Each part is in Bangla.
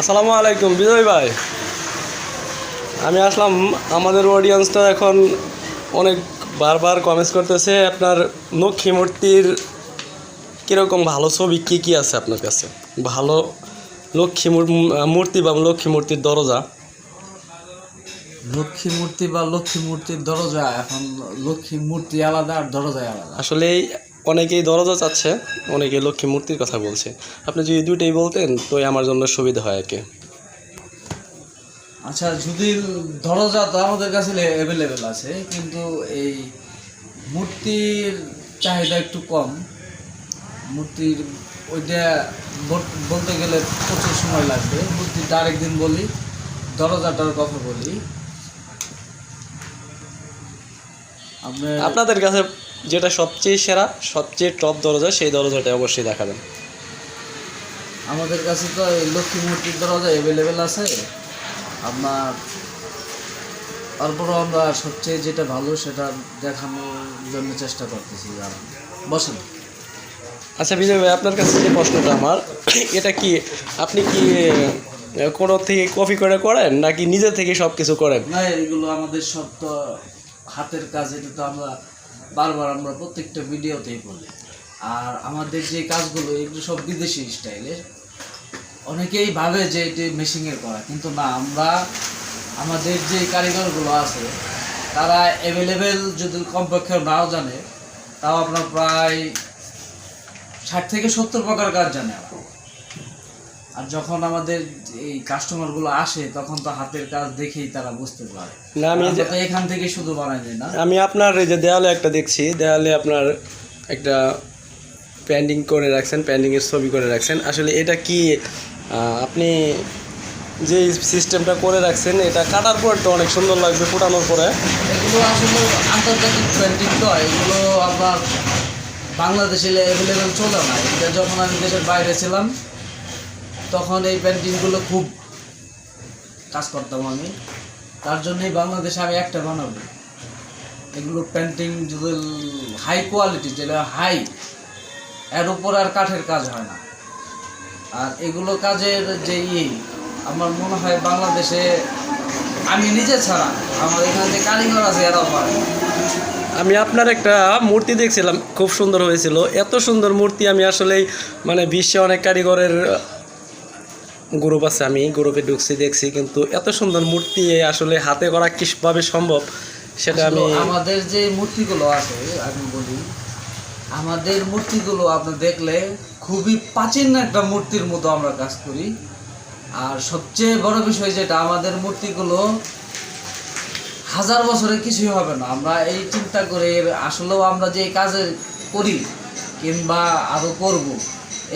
আসসালামু আলাইকুম বিজয় ভাই। আমি আসলাম আমাদের অডিয়েন্সটা এখন অনেক বারবার কমেন্টস করতেছে আপনার লক্ষ্মী মূর্তির কীরকম ভালো ছবি কী কী আছে আপনার কাছে? ভালো লক্ষ্মী মূর্তি বা লক্ষ্মী মূর্তির দরজা। লক্ষ্মী মূর্তি বা লক্ষ্মী মূর্তির দরজা এখন লক্ষ্মী মূর্তি আলাদা আর দরজা আলাদা। আসলে অনেকেই দরজা চাচ্ছে অনেকে লক্ষ্মী মূর্তির কথা বলছে। আপনি যদি দুইটাই বলতেন তো আমার জন্য সুবিধা হয় আর কি। আচ্ছা যদি দরজা তো আমাদের কাছে অ্যাভেলেবেল আছে কিন্তু এই মূর্তির চাহিদা একটু কম। মূর্তির ওইটা বলতে গেলে প্রচুর সময় লাগবে। মূর্তিটা আরেকদিন বলি দরজাটার কথা বলি। আপনাদের কাছে যেটা সবচেয়ে সেরা সবচেয়ে টপ দরজা সেই দরজাটা অবশ্যই দেখাবেন। আমাদের কাছে তো এই লক্ষ্মী মূর্তির দরজা অ্যাভেলেবেল আছে। আপনার তারপরও আমরা সবচেয়ে যেটা ভালো সেটা দেখানোর জন্য চেষ্টা করতেছি। আর বসেন। আচ্ছা বিজয় ভাই আপনার কাছে যে প্রশ্নটা আমার এটা কি আপনি কি কোনো থেকে কপি করে করেন নাকি নিজে থেকে সব কিছু করেন? না এগুলো আমাদের সব তো হাতের কাজ এটা তো আমরা বারবার আমরা প্রত্যেকটা ভিডিওতেই বলি আর আমাদের যে কাজগুলো, এগুলো সব বিদেশি স্টাইলের অনেকেই ভাবে যে এটি মেশিংয়ের করা, কিন্তু না, আমরা আমাদের যে কারিগরগুলো আছে, তারা অ্যাভেলেবেল যদি কমপক্ষে নাও জানে, তাও আপনার প্রায় ষাট থেকে সত্তর প্রকার কাজ জানে ওরা। আর যখন আমাদের এই কাস্টমারগুলো আসে তখন তো হাতের কাজ দেখেই তারা বুঝতে পারে। না আমি এখান থেকে শুধু বানাই না। আমি আপনার এই যে দেওয়ালে একটা দেখছি দেওয়ালে আপনার একটা পেন্ডিং করে রাখছেন পেন্ডিংয়ের ছবি করে রাখছেন। আসলে এটা কি আপনি যে সিস্টেমটা করে রাখছেন এটা কাটার পর তো অনেক সুন্দর লাগবে ফুটানোর পরে। এগুলো আসলে আন্তর্জাতিক পেন্টিং তো এগুলো আপনার বাংলাদেশে অ্যাভেলেবেল চলে না। এটা যখন আমি দেশের বাইরে ছিলাম তখন এই পেন্টিংগুলো খুব কাজ করতাম আমি। তার জন্যই বাংলাদেশে আমি একটা বানাবো। এগুলো পেন্টিং যদি হাই কোয়ালিটি যেটা হাই এর উপর আর কাঠের কাজ হয় না। আর এগুলো কাজের যে ই, আমার মনে হয় বাংলাদেশে আমি নিজে ছাড়া, আমার এখানে যে কারিগর আছে এরাও পারে আমি আপনার একটা মূর্তি দেখছিলাম, খুব সুন্দর হয়েছিল। এত সুন্দর মূর্তি আমি আসলেই মানে বিশ্বে অনেক কারিগরের গ্রুপ আছে আমি গ্রুপে ঢুকছি দেখছি কিন্তু এত সুন্দর মূর্তি আসলে হাতে করা কীভাবে সম্ভব সেটা আমি আমাদের যে মূর্তিগুলো আছে আমি বলি আমাদের মূর্তিগুলো আপনি দেখলে খুবই প্রাচীন একটা মূর্তির মতো আমরা কাজ করি। আর সবচেয়ে বড় বিষয় যেটা আমাদের মূর্তিগুলো হাজার বছরে কিছুই হবে না। আমরা এই চিন্তা করে আসলেও আমরা যে কাজে করি কিংবা আরও করব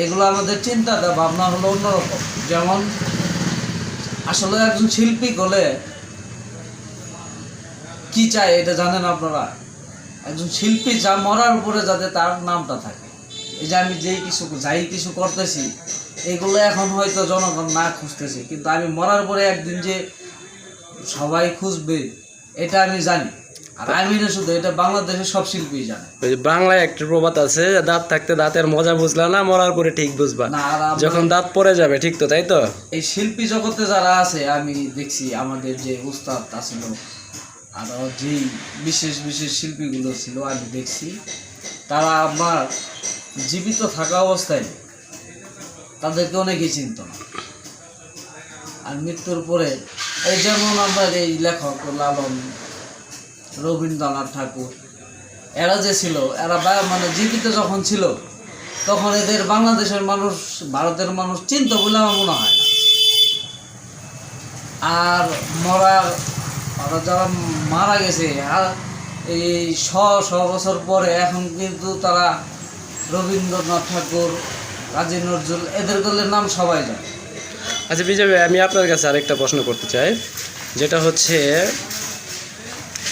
এগুলো আমাদের চিন্তাটা, ভাবনা হলো অন্যরকম। যেমন, আসলে একজন শিল্পী হলে কি চায় এটা জানেন আপনারা? একজন শিল্পী যা মরার উপরে যাতে তার নামটা থাকে। এই যে আমি যেই কিছু, যাই কিছু করতেছি, এগুলো এখন হয়তো জনগণ না খুঁজতেছে। কিন্তু আমি মরার পরে একদিন যে সবাই খুঁজবে, এটা আমি জানি। আর আমি শুধু এটা বাংলাদেশের সব শিল্পী জানে। ওই যে বাংলায় একটা প্রবাদ আছে দাঁত থাকতে দাঁতের মজা বুঝলা না মরার পরে ঠিক বুঝবা। না আর আমরা- যখন দাঁত পড়ে যাবে ঠিক তো তাই তো? এই শিল্পী জগতে যারা আছে আমি দেখছি আমাদের যে উস্তাদ আছিল যেই বিশেষ বিশেষ শিল্পীগুলো ছিল আমি দেখছি তারা আমার জীবিত থাকা অবস্থায় তাদেরকে অনেকেই চিনত না। আর মৃত্যুর পরে এই যেমন আমার এই লেখক লালন রবীন্দ্রনাথ ঠাকুর। এরা যে ছিল, এরা মানে জীবিত যখন ছিল, তখন এদের বাংলাদেশের মানুষ, ভারতের মানুষ চিন্ত বলে আমার মনে হয় না। আর মরা ওরা যারা মারা গেছে আর এই শ শ বছর পরে এখন কিন্তু তারা রবীন্দ্রনাথ ঠাকুর কাজী নজরুল, এদের গলের নাম সবাই জানে। আচ্ছা ভাই, আমি আপনার কাছে আরেকটা প্রশ্ন করতে চাই, যেটা হচ্ছে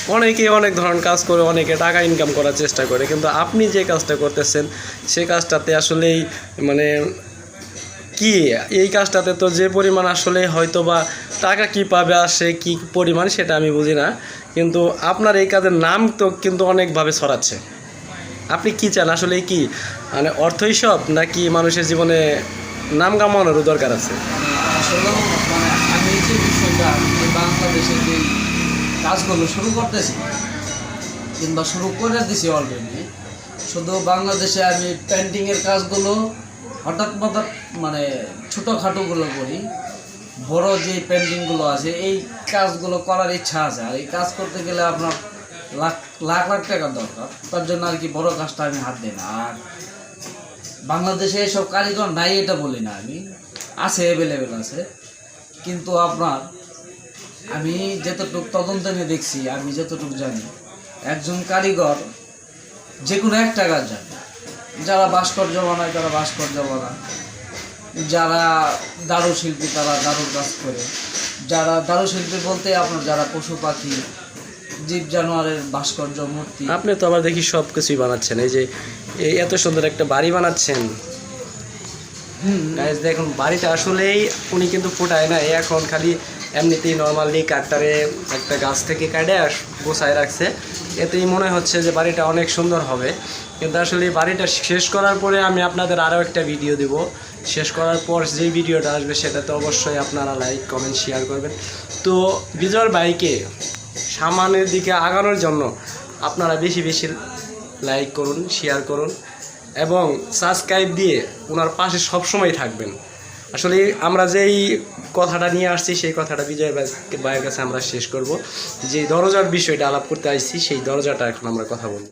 অনেকে অনেক ধরনের কাজ করে, অনেকে টাকা ইনকাম করার চেষ্টা করে, কিন্তু আপনি যে কাজটা করতেছেন, সে কাজটাতে আসলেই মানে কি, এই কাজটাতে তো যে পরিমাণ আসলে হয়তো বা টাকা কি পাবে আসে, কি পরিমাণ সেটা আমি বুঝি না, কিন্তু আপনার এই কাজের নাম তো কিন্তু অনেকভাবে ছড়াচ্ছে। আপনি কি চান? আসলে কি? মানে অর্থই সব, নাকি মানুষের জীবনে নাম কামানোরও দরকার আছে? আসলেও মানে আমি যে বিষয়টা যে বাংলাদেশে যে কাজগুলো শুরু করতেছি। কিংবা শুরু করে দিছি অলরেডি শুধু বাংলাদেশে আমি পেন্টিংয়ের কাজগুলো হঠাৎ হঠাৎ মানে ছোটোখাটোগুলো করি। বড় যে পেন্টিংগুলো আছে, এই কাজগুলো করার ইচ্ছা আছে। আর এই কাজ করতে গেলে আপনার লাখ লাখ লাখ টাকা দরকার। তার জন্য আর কি বড় কাজটা আমি হাত দিই না। আর বাংলাদেশে এসব কারিগর নাই এটা বলি না আমি। আছে অ্যাভেলেবেল আছে। কিন্তু আপনার আমি যতটুকু তদন্ত নিয়ে দেখছি আমি যতটুকু জানি একজন কারিগর যে কোনো একটা কাজ জানে। যারা ভাস্কর্য বানায় তারা ভাস্কর্য বানায়। যারা দারু শিল্পী তারা দারুর কাজ করে। যারা দারু শিল্পী বলতে আপনার যারা পশু পাখি জীব জানোয়ারের ভাস্কর্য মূর্তি। আপনি তো আবার দেখি সব কিছুই বানাচ্ছেন। এই যে এই এত সুন্দর একটা বাড়ি বানাচ্ছেন। হুম। গাইজ দেখুন বাড়িটা আসলেই উনি কিন্তু ফুটায় না এখন খালি এমনিতেই নর্মালি কাটটারে একটা গাছ থেকে কাটে আর গোছায় রাখছে। এতেই মনে হচ্ছে যে বাড়িটা অনেক সুন্দর হবে। কিন্তু আসলে বাড়িটা শেষ করার পরে আমি আপনাদের আরও একটা ভিডিও দিব। শেষ করার পর যেই ভিডিওটা আসবে সেটাতে অবশ্যই আপনারা লাইক কমেন্ট শেয়ার করবেন। তো বিজয় ভাইকে সামানের দিকে আগানোর জন্য আপনারা বেশি বেশি লাইক করুন শেয়ার করুন এবং সাবস্ক্রাইব দিয়ে ওনার পাশে সবসময় থাকবেন। আসলে আমরা যেই কথাটা নিয়ে আসছি, সেই কথাটা বিজয় ভাই- ভাইয়ের কাছে আমরা শেষ করব। যে দরজার বিষয়টা আলাপ করতে আসছি, সেই দরজাটা এখন আমরা কথা বলব।